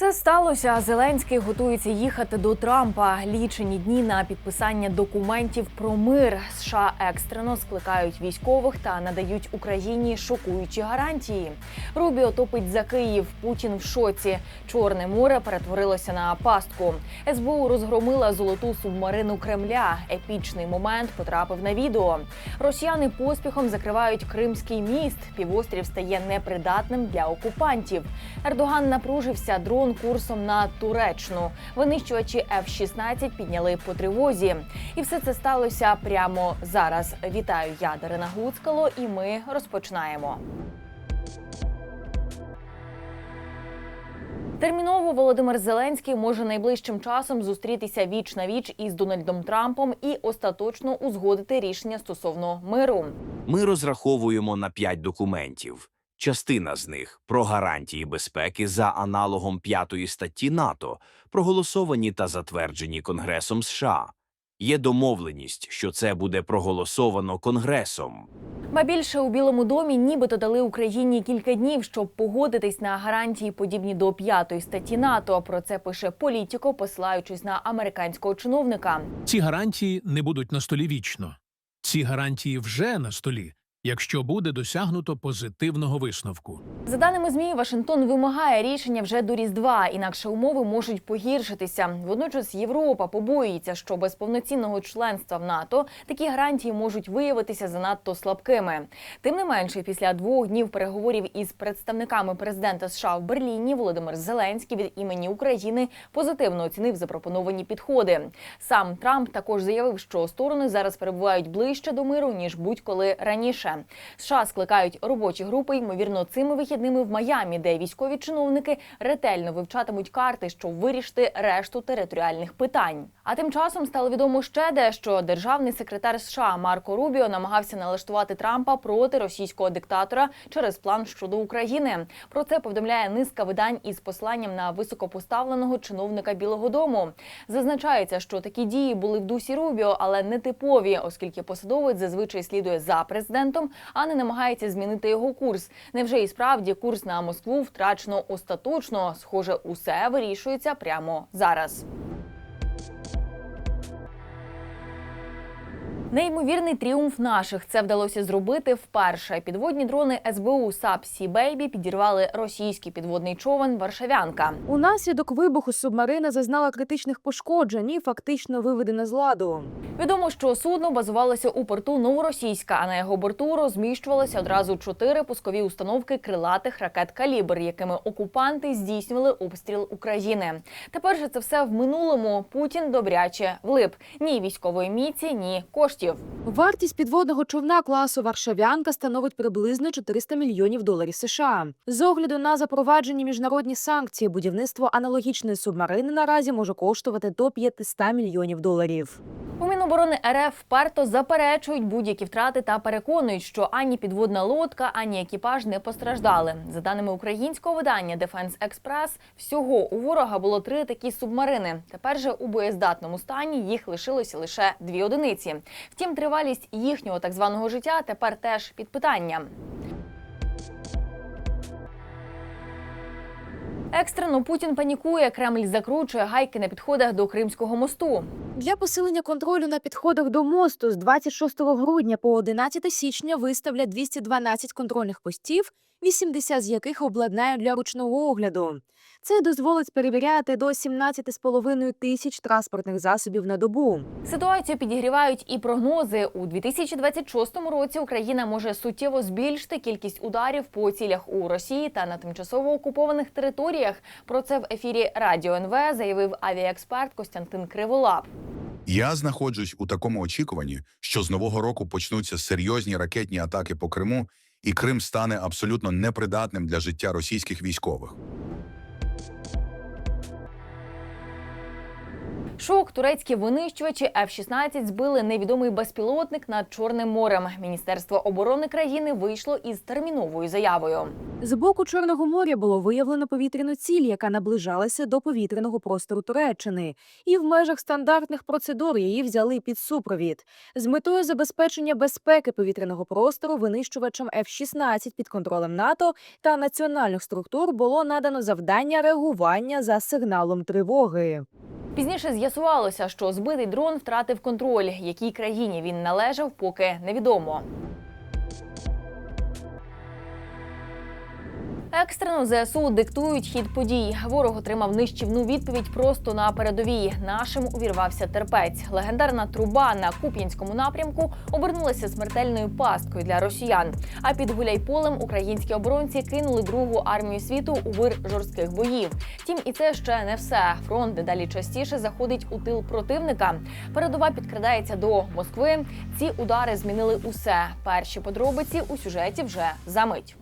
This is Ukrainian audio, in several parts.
Це сталося. Зеленський готується їхати до Трампа. Лічені дні на підписання документів про мир. США екстрено скликають військових та надають Україні шокуючі гарантії. Рубіо топить за Київ. Путін в шоці. Чорне море перетворилося на пастку. СБУ розгромила золоту субмарину Кремля. Епічний момент потрапив на відео. Росіяни поспіхом закривають Кримський міст. Півострів стає непридатним для окупантів. Ердоган напружився дрон курсом на Туреччину. Винищувачі F-16 підняли по тривозі. І все це сталося прямо зараз. Вітаю, я Дарина Гуцкало, і ми розпочинаємо. Терміново Володимир Зеленський може найближчим часом зустрітися віч на віч із Дональдом Трампом і остаточно узгодити рішення стосовно миру. Ми розраховуємо на п'ять документів. Частина з них про гарантії безпеки за аналогом п'ятої статті НАТО, проголосовані та затверджені Конгресом США. Є домовленість, що це буде проголосовано Конгресом. Ба більше у Білому домі нібито дали Україні кілька днів, щоб погодитись на гарантії, подібні до п'ятої статті НАТО. Про це пише політико, посилаючись на американського чиновника. Ці гарантії не будуть на столі вічно. Ці гарантії вже на столі, якщо буде досягнуто позитивного висновку. За даними змі, Вашингтон вимагає рішення вже до Різдва, інакше умови можуть погіршитися. Водночас Європа побоюється, що без повноцінного членства в НАТО такі гарантії можуть виявитися занадто слабкими. Тим не менше, після двох днів переговорів із представниками президента США в Берліні Володимир Зеленський від імені України позитивно оцінив запропоновані підходи. Сам Трамп також заявив, що сторони зараз перебувають ближче до миру ніж будь-коли раніше. США скликають робочі групи, ймовірно, цими вихідними в Майамі, де військові чиновники ретельно вивчатимуть карти, щоб вирішити решту територіальних питань. А тим часом стало відомо ще де, що державний секретар США Марко Рубіо намагався налаштувати Трампа проти російського диктатора через план щодо України. Про це повідомляє низка видань із посланням на високопоставленого чиновника Білого Дому. Зазначається, що такі дії були в дусі Рубіо, але не типові, оскільки посадовець зазвичай слідує за президентом, а не намагається змінити його курс. Невже і справді курс на Москву втрачено остаточно? Схоже, усе вирішується прямо зараз. Неймовірний тріумф наших це вдалося зробити вперше. Підводні дрони СБУ САП Сі Бейбі підірвали російський підводний човен Варшавянка. Унаслідок вибуху субмарина зазнала критичних пошкоджень і фактично виведена з ладу. Відомо, що судно базувалося у порту Новоросійська, а на його борту розміщувалися одразу чотири пускові установки крилатих ракет калібр, якими окупанти здійснювали обстріл України. Тепер же це все в минулому. Путін добряче влип ні військової міці, ні коштів. Вартість підводного човна класу Варшавянка становить приблизно 400 мільйонів доларів США. З огляду на запроваджені міжнародні санкції, будівництво аналогічної субмарини наразі може коштувати до 500 мільйонів доларів. У Міноборони РФ вперто заперечують будь-які втрати та переконують, що ані підводна лодка, ані екіпаж не постраждали. За даними українського видання Defense Express, всього у ворога було три такі субмарини. Тепер же у боєздатному стані їх лишилося лише дві одиниці. Втім, тривалість їхнього так званого життя тепер теж під питанням. Екстрено Путін панікує. Кремль закручує гайки на підходах до Кримського мосту. Для посилення контролю на підходах до мосту з 26 грудня по 11 січня виставлять 212 контрольних постів, 80 з яких обладнають для ручного огляду. Це дозволить перевіряти до 17,5 тисяч транспортних засобів на добу. Ситуацію підігрівають і прогнози. У 2026 році Україна може суттєво збільшити кількість ударів по цілях у Росії та на тимчасово окупованих територіях. Про це в ефірі Радіо НВ заявив авіаексперт Костянтин Криволап. Я знаходжусь у такому очікуванні, що з нового року почнуться серйозні ракетні атаки по Криму, і Крим стане абсолютно непридатним для життя російських військових. Шок турецькі винищувачі F-16 збили невідомий безпілотник над Чорним морем. Міністерство оборони країни вийшло із терміновою заявою. З боку Чорного моря було виявлено повітряну ціль, яка наближалася до повітряного простору Туреччини, і в межах стандартних процедур її взяли під супровід. З метою забезпечення безпеки повітряного простору винищувачам F-16 під контролем НАТО та національних структур було надано завдання реагування за сигналом тривоги. Пізніше з'ясувалося, що збитий дрон втратив контроль. Якій країні він належав, поки невідомо. Екстрено ЗСУ диктують хід подій. Ворог отримав нищівну відповідь просто на передовій. Нашим увірвався терпець. Легендарна труба на Куп'янському напрямку обернулася смертельною пасткою для росіян. А під Гуляйполем українські оборонці кинули другу армію світу у вир жорстких боїв. Втім, і це ще не все. Фронт дедалі частіше заходить у тил противника. Передова підкрадається до Москви. Ці удари змінили усе. Перші подробиці у сюжеті вже за мить.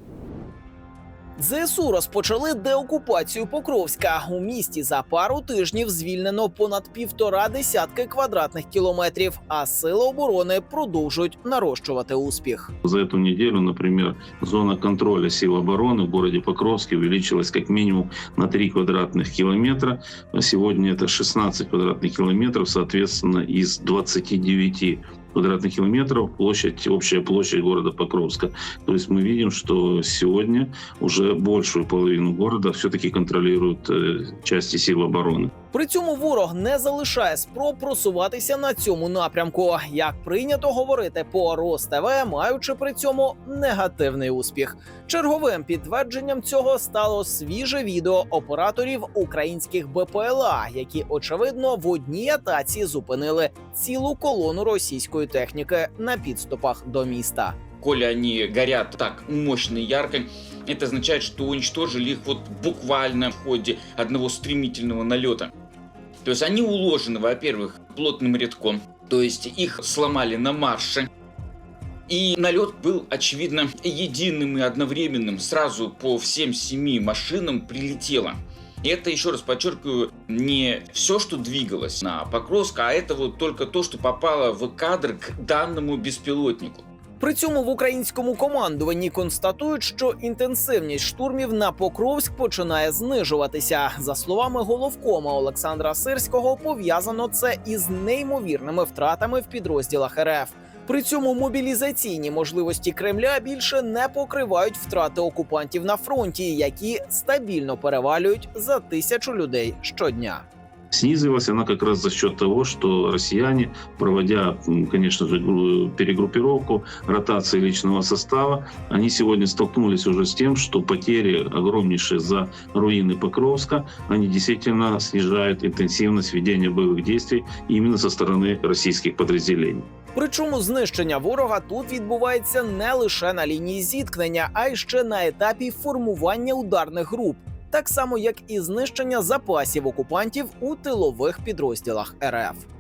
ЗСУ розпочали деокупацію Покровська. У місті за пару тижнів звільнено понад півтора десятки квадратних кілометрів, а сили оборони продовжують нарощувати успіх. За эту неделю, например, зона контроля сил обороны в городе Покровске увеличилась как минимум на 3 квадратных километра. А Сегодня это 16 квадратных километров, соответственно, из 29 квадратных километров площадь, общая площадь города Покровска. То есть мы видим, что сегодня уже большую половину города все-таки контролируют э, части сил обороны. При цьому ворог не залишає спроб просуватися на цьому напрямку, як прийнято говорити по РосТВ, маючи при цьому негативний успіх. Черговим підтвердженням цього стало свіже відео операторів українських БПЛА, які очевидно в одній атаці зупинили цілу колону російської техніки на підступах до міста. коли они горят так мощно и ярко, это означает, что уничтожили их вот буквально в ходе одного стремительного налета. То есть они уложены, во-первых, плотным рядком, то есть их сломали на марше. И налет был, очевидно, единым и одновременным. Сразу по всем семи машинам прилетело. И это, еще раз подчеркиваю, не все, что двигалось на Покровск, а это вот только то, что попало в кадр к данному беспилотнику. При цьому в українському командуванні констатують, що інтенсивність штурмів на Покровськ починає знижуватися. За словами головкома Олександра Сирського, пов'язано це із неймовірними втратами в підрозділах РФ. При цьому мобілізаційні можливості Кремля більше не покривають втрати окупантів на фронті, які стабільно перевалюють за тисячу людей щодня Снизилась она как раз за счет того, что россияне, проводя, м, конечно же, гру- перегруппировку, ротации личного состава, они сегодня столкнулись уже с тем, что потери огромнейшие за руины Покровска, они действительно снижают интенсивность ведения боевых действий именно со стороны российских подразделений. Причому знищення ворога тут відбувається не лише на лінії зіткнення, а й ще на етапі формування ударних груп, так само як і знищення запасів окупантів у тилових підрозділах РФ.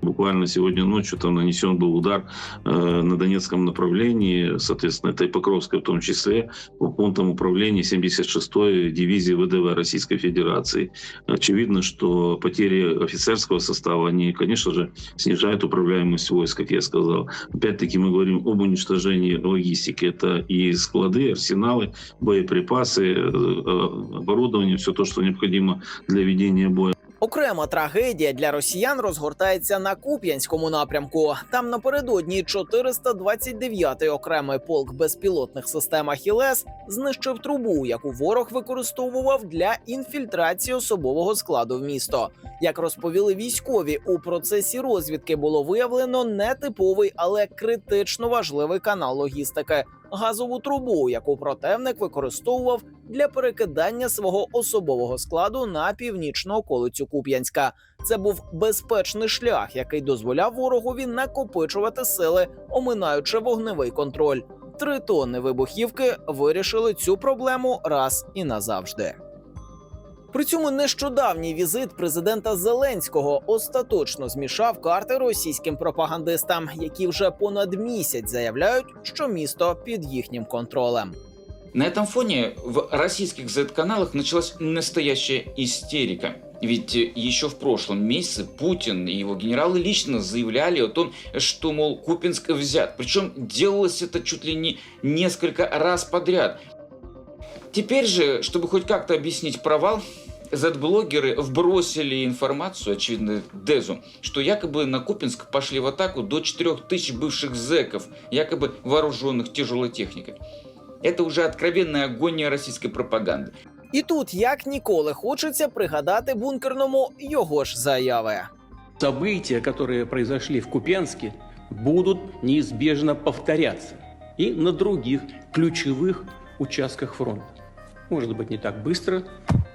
Буквально сегодня ночью там нанесен был удар э, на Донецком направлении, соответственно, это и Покровское в том числе, по пунктам управления 76-й дивизии ВДВ Российской Федерации. Очевидно, что потери офицерского состава, они, конечно же, снижают управляемость войск, как я сказал. Опять-таки мы говорим об уничтожении логистики. Это и склады, арсеналы, боеприпасы, э, э, оборудование, все то, что необходимо для ведения боя. Окрема трагедія для росіян розгортається на Куп'янському напрямку. Там напередодні 429-й окремий полк безпілотних систем Ахілес знищив трубу, яку ворог використовував для інфільтрації особового складу в місто. Як розповіли військові, у процесі розвідки було виявлено нетиповий, але критично важливий канал логістики газову трубу, яку противник використовував для перекидання свого особового складу на північну околицю Куп'янська. Це був безпечний шлях, який дозволяв ворогові накопичувати сили, оминаючи вогневий контроль. Три тонни вибухівки вирішили цю проблему раз і назавжди. При цьому нещодавній візит президента Зеленського остаточно змішав карти російським пропагандистам, які вже понад місяць заявляють, що місто під їхнім контролем. На этом фоне в российских Z-каналах началась настоящая истерика. Ведь э, еще в прошлом месяце Путин и его генералы лично заявляли о том, что, мол, Купинск взят. Причем делалось это чуть ли не несколько раз подряд. Теперь же, чтобы хоть как-то объяснить провал, Z-блогеры вбросили информацию, очевидно, Дезу, что якобы на Купинск пошли в атаку до 4000 бывших зэков, якобы вооруженных тяжелой техникой. Это уже откровенная агония российской пропаганды. І тут, як ніколи, хочеться пригадати бункерному його ж заяви. События, которые произошли в Купенске, будут неизбежно повторяться и на других ключевых участках фронта. Может быть, не так быстро,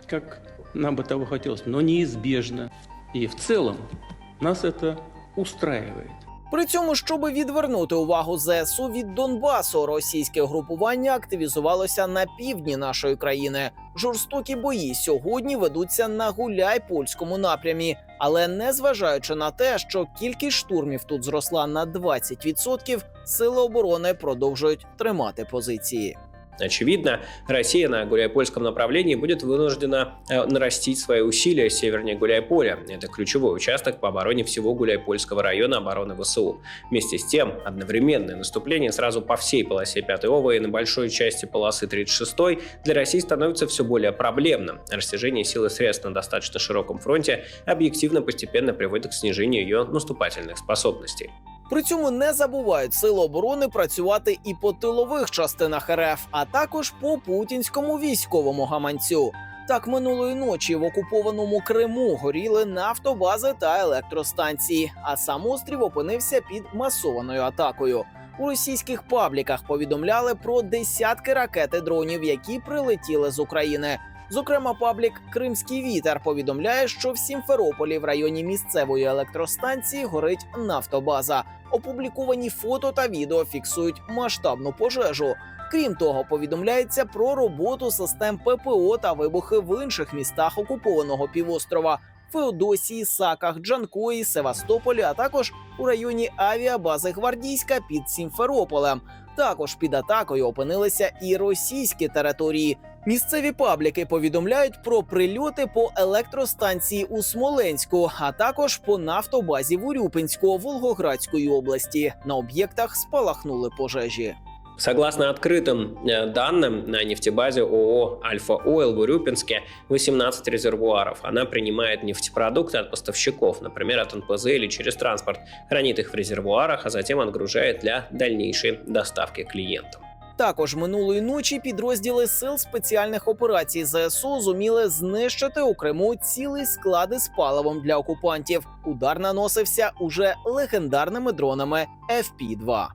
как нам бы того хотелось, но неизбежно. И в целом нас это устраивает. При цьому, щоби відвернути увагу ЗСУ від Донбасу, російське групування активізувалося на півдні нашої країни. Жорстокі бої сьогодні ведуться на гуляй-польському напрямі. Але незважаючи на те, що кількість штурмів тут зросла на 20%, сили оборони продовжують тримати позиції. Очевидно, Россия на Гуляйпольском направлении будет вынуждена э, нарастить свои усилия севернее Гуляйполя. Это ключевой участок по обороне всего Гуляйпольского района обороны ВСУ. Вместе с тем, одновременное наступление сразу по всей полосе 5 ОВА и на большой части полосы 36 для России становится все более проблемным. Растяжение сил и средств на достаточно широком фронте объективно постепенно приводит к снижению ее наступательных способностей. При цьому не забувають сили оборони працювати і по тилових частинах РФ, а також по путінському військовому гаманцю. Так минулої ночі в окупованому Криму горіли нафтобази та електростанції, а сам острів опинився під масованою атакою. У російських пабліках повідомляли про десятки ракет і дронів, які прилетіли з України. Зокрема, паблік Кримський вітер повідомляє, що в Сімферополі в районі місцевої електростанції горить нафтобаза. Опубліковані фото та відео фіксують масштабну пожежу. Крім того, повідомляється про роботу систем ППО та вибухи в інших містах окупованого півострова Феодосії, Саках, Джанкої, Севастополі, а також у районі авіабази Гвардійська під Сімферополем. Також під атакою опинилися і російські території. Місцеві пабліки повідомляють про прильоти по електростанції у Смоленську, а також по нафтобазі в Урюпинську Волгоградської області. На об'єктах спалахнули пожежі. Согласно открытым э, данным, на нефтебазе ООО «Альфа Ойл» в Урюпинске 18 резервуаров. Она принимает нефтепродукты от поставщиков, например, от НПЗ или через транспорт, хранит их в резервуарах, а затем отгружает для дальнейшей доставки клиентам. Також минулої ночі підрозділи сил спеціальних операцій ЗСУ зуміли знищити у Криму цілий склади з паливом для окупантів. Удар наносився уже легендарними дронами FP-2.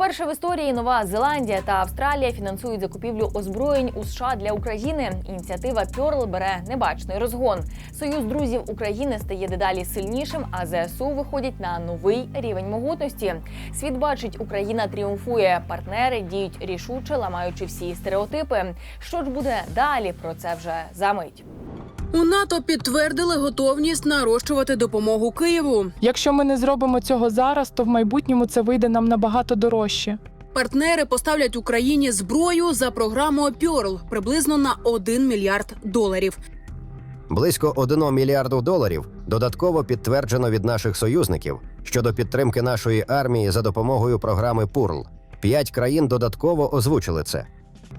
Вперше в історії Нова Зеландія та Австралія фінансують закупівлю озброєнь у США для України. Ініціатива Пьорл бере небачний розгон. Союз друзів України стає дедалі сильнішим, а ЗСУ виходять на новий рівень могутності. Світ бачить, Україна тріумфує. Партнери діють рішуче, ламаючи всі стереотипи. Що ж буде далі? Про це вже за мить. У НАТО підтвердили готовність нарощувати допомогу Києву. Якщо ми не зробимо цього зараз, то в майбутньому це вийде нам набагато дорожче. Партнери поставлять Україні зброю за програмою Пьорл приблизно на 1 мільярд доларів. Близько 1 мільярду доларів додатково підтверджено від наших союзників щодо підтримки нашої армії за допомогою програми ПУРЛ. П'ять країн додатково озвучили це.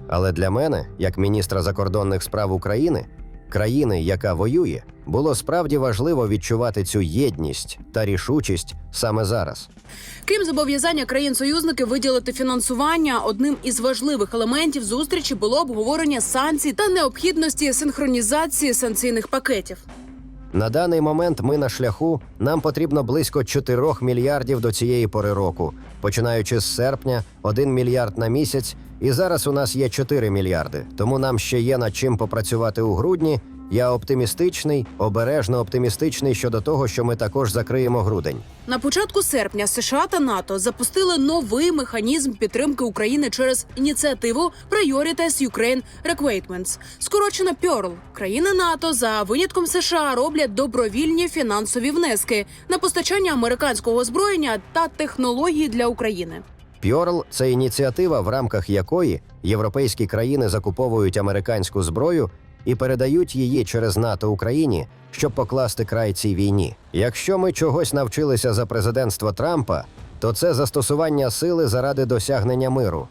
Але для мене, як міністра закордонних справ України, країни, яка воює, було справді важливо відчувати цю єдність та рішучість саме зараз. Крім зобов'язання країн-союзників виділити фінансування, одним із важливих елементів зустрічі було обговорення санкцій та необхідності синхронізації санкційних пакетів. На даний момент ми на шляху. Нам потрібно близько 4 мільярдів до цієї пори року, починаючи з серпня, 1 мільярд на місяць І зараз у нас є 4 мільярди, тому нам ще є над чим попрацювати у грудні. Я оптимістичний, обережно оптимістичний щодо того, що ми також закриємо грудень. На початку серпня США та НАТО запустили новий механізм підтримки України через ініціативу Priorities Ukraine Requirements, скорочено PEARL. Країни НАТО за винятком США роблять добровільні фінансові внески на постачання американського озброєння та технологій для України. Пьорл це ініціатива, в рамках якої європейські країни закуповують американську зброю і передають її через НАТО Україні, щоб покласти край цій війні. Якщо ми чогось навчилися за президентства Трампа, то це застосування сили заради досягнення миру.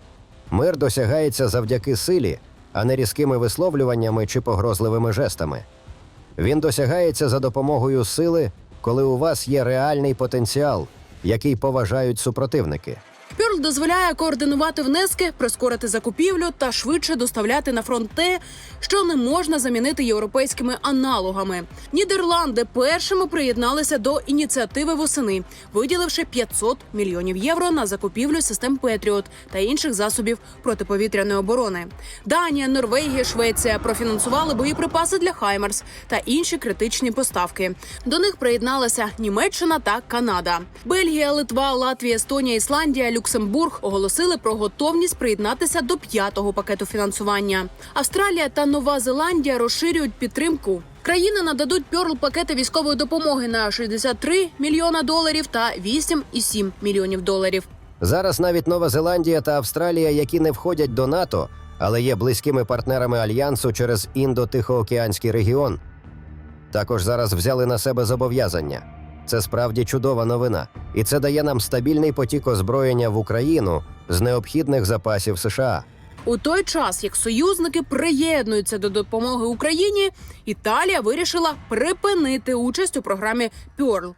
Мир досягається завдяки силі, а не різкими висловлюваннями чи погрозливими жестами. Він досягається за допомогою сили, коли у вас є реальний потенціал, який поважають супротивники. Пьорл дозволяє координувати внески, прискорити закупівлю та швидше доставляти на фронт те, що не можна замінити європейськими аналогами. Нідерланди першими приєдналися до ініціативи восени, виділивши 500 мільйонів євро на закупівлю систем Петріот та інших засобів протиповітряної оборони. Данія, Норвегія, Швеція профінансували боєприпаси для Хаймерс та інші критичні поставки. До них приєдналася Німеччина та Канада. Бельгія, Литва, Латвія, Естонія, Ісландія, Люксембург оголосили про готовність приєднатися до п'ятого пакету фінансування. Австралія та Нова Зеландія розширюють підтримку. Країни нададуть пьорл пакети військової допомоги на 63 мільйона доларів та 8,7 мільйонів доларів. Зараз навіть Нова Зеландія та Австралія, які не входять до НАТО, але є близькими партнерами альянсу через індо-тихоокеанський регіон, також зараз взяли на себе зобов'язання. Це справді чудова новина, і це дає нам стабільний потік озброєння в Україну з необхідних запасів США. У той час, як союзники приєднуються до допомоги Україні, Італія вирішила припинити участь у програмі Пьорл.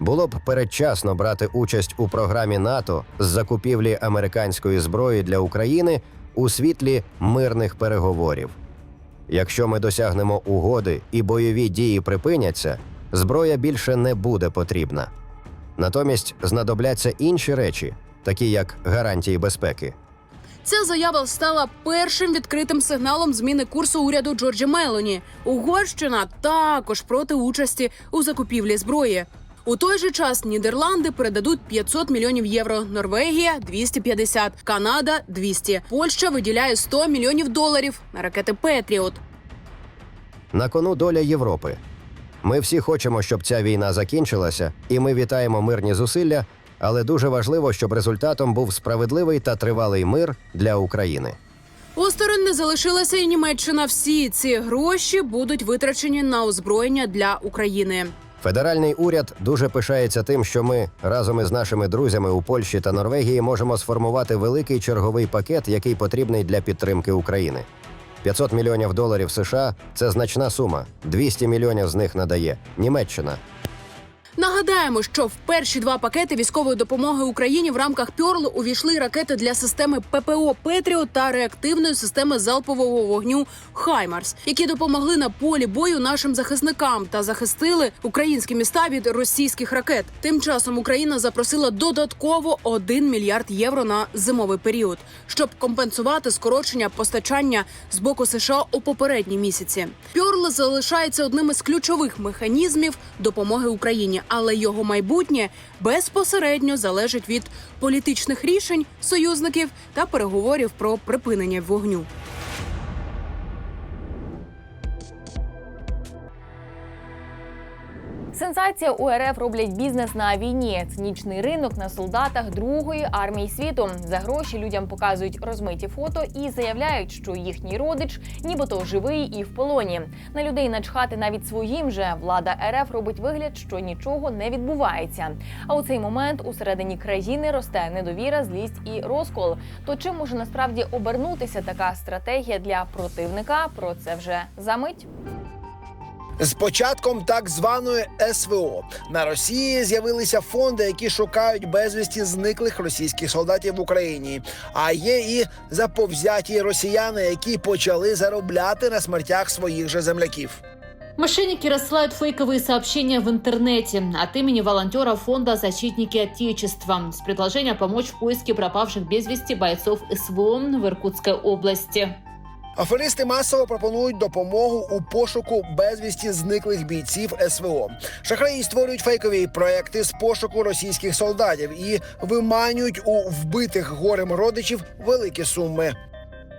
Було б передчасно брати участь у програмі НАТО з закупівлі американської зброї для України у світлі мирних переговорів. Якщо ми досягнемо угоди і бойові дії припиняться, зброя більше не буде потрібна. Натомість знадобляться інші речі, такі як гарантії безпеки. Ця заява стала першим відкритим сигналом зміни курсу уряду Джорджі Мелоні. Угорщина також проти участі у закупівлі зброї. У той же час Нідерланди передадуть 500 мільйонів євро, Норвегія 250, Канада 200. Польща виділяє 100 мільйонів доларів на ракети Петріот. На кону доля Європи. Ми всі хочемо, щоб ця війна закінчилася, і ми вітаємо мирні зусилля, але дуже важливо, щоб результатом був справедливий та тривалий мир для України. Осторонь не залишилася і Німеччина. Всі ці гроші будуть витрачені на озброєння для України. Федеральний уряд дуже пишається тим, що ми разом із нашими друзями у Польщі та Норвегії можемо сформувати великий черговий пакет, який потрібний для підтримки України. 500 мільйонів доларів США це значна сума. 200 мільйонів з них надає Німеччина. Нагадаємо, що в перші два пакети військової допомоги Україні в рамках Пьорл увійшли ракети для системи ППО Петріот та реактивної системи залпового вогню Хаймарс, які допомогли на полі бою нашим захисникам та захистили українські міста від російських ракет. Тим часом Україна запросила додатково 1 мільярд євро на зимовий період, щоб компенсувати скорочення постачання з боку США у попередні місяці. Пьорл залишається одним із ключових механізмів допомоги Україні, але його майбутнє безпосередньо залежить від політичних рішень союзників та переговорів про припинення вогню. Сенсація у РФ роблять бізнес на війні. Цинічний ринок на солдатах другої армії світу. За гроші людям показують розмиті фото і заявляють, що їхній родич, нібито живий і в полоні. На людей начхати навіть своїм же влада РФ робить вигляд, що нічого не відбувається. А у цей момент усередині країни росте недовіра, злість і розкол. То чим може насправді обернутися така стратегія для противника? Про це вже за мить. З початком так званої СВО на Росії з'явилися фонди, які шукають безвісті зниклих російських солдатів в Україні. А є і заповзяті росіяни, які почали заробляти на смертях своїх же земляків. Мошенники рассылают фейковые сообщения в интернете от имени волонтера фонда «Защитники Отечества» с предложением помочь в поиске пропавших без вести бойцов СВО в Иркутской области. Аферисти масово пропонують допомогу у пошуку безвісті зниклих бійців СВО. Шахраї створюють фейкові проекти з пошуку російських солдатів і виманюють у вбитих горем родичів великі суми.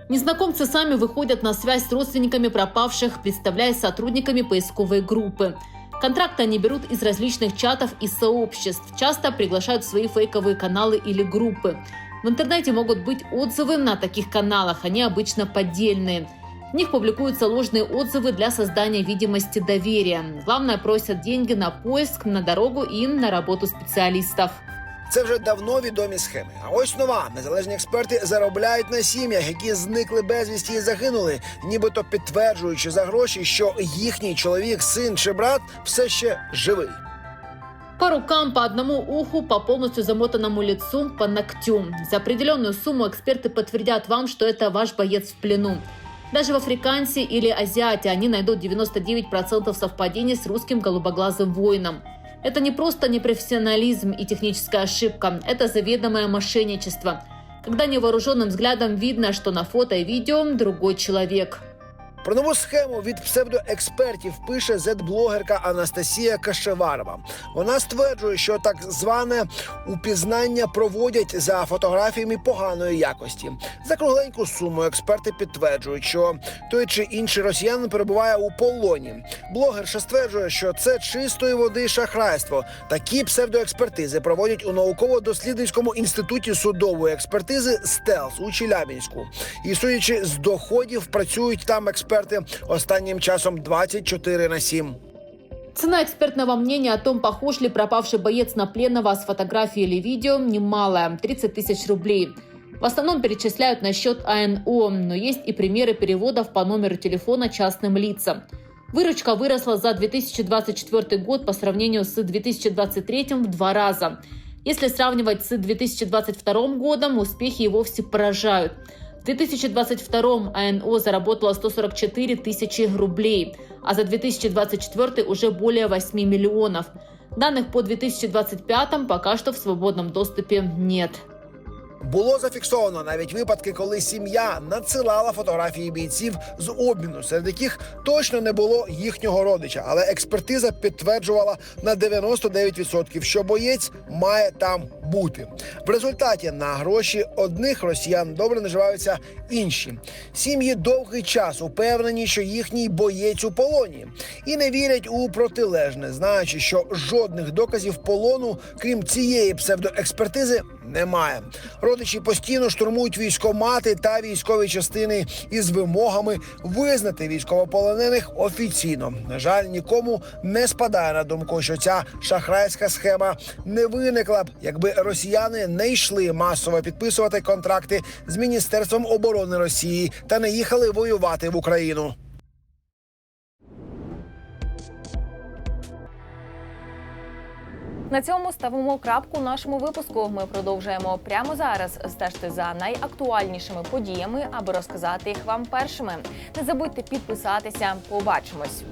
Незнакомцы сами выходят на связь с родственниками пропавших, представляясь сотрудниками поисковой группы. Контракты они берут из различных чатов и сообществ, часто приглашают в свои фейковые каналы или группы. В интернете могут быть отзывы на таких каналах, они обычно поддельные. В них публикуются ложные отзывы для создания видимости доверия. Главное, просят деньги на поиск, на дорогу и на работу специалистов. Це вже давно відомі схеми. А ось нова незалежні експерти заробляють на сім'ях, які зникли безвісті і загинули, нібито підтверджуючи за гроші, що їхній чоловік, син чи брат все ще живий. По рукам, по одному уху, по полностью замотанному лицу, по ногтю. За определенную сумму эксперты подтвердят вам, что это ваш боец в плену. Даже в африкансе или азиате они найдут 99% совпадений с русским голубоглазым воином. Это не просто непрофессионализм и техническая ошибка, это заведомое мошенничество. Когда невооруженным взглядом видно, что на фото и видео другой человек. Про нову схему від псевдоекспертів пише зет-блогерка Анастасія Кашеварова. Вона стверджує, що так зване упізнання проводять за фотографіями поганої якості. За кругленьку суму експерти підтверджують, що той чи інший росіянин перебуває у полоні. Блогерша стверджує, що це чистої води шахрайство. Такі псевдоекспертизи проводять у науково-дослідницькому інституті судової експертизи Стелс у Челябінську. І судячи з доходів, працюють там експерти останнім часом 24 на 7. Цена экспертного мнения о том, похож ли пропавший боец на пленного с фотографией или видео, немалая – 30 тысяч рублей. В основном перечисляют на счет АНО, но есть и примеры переводов по номеру телефона частным лицам. Выручка выросла за 2024 год по сравнению с 2023 в два раза. Если сравнивать с 2022 годом, успехи и вовсе поражают. В 2022 АНО заработала 144 тысячи рублей, а за 2024 уже более 8 миллионов. Данных по 2025 пока что в свободном доступе нет. Було зафіксовано навіть випадки, коли сім'я надсилала фотографії бійців з обміну, серед яких точно не було їхнього родича. Але експертиза підтверджувала на 99%, що боєць має там бути. В результаті на гроші одних росіян добре наживаються інші. Сім'ї довгий час упевнені, що їхній боєць у полоні, і не вірять у протилежне, знаючи, що жодних доказів полону, крім цієї псевдоекспертизи, немає. Родичі постійно штурмують військомати та військові частини із вимогами визнати військовополонених офіційно. На жаль, нікому не спадає на думку, що ця шахрайська схема не виникла б, якби росіяни не йшли масово підписувати контракти з міністерством оборони Росії та не їхали воювати в Україну. На цьому ставимо крапку нашому випуску. Ми продовжуємо прямо зараз стежити за найактуальнішими подіями, аби розказати їх вам першими. Не забудьте підписатися. Побачимось.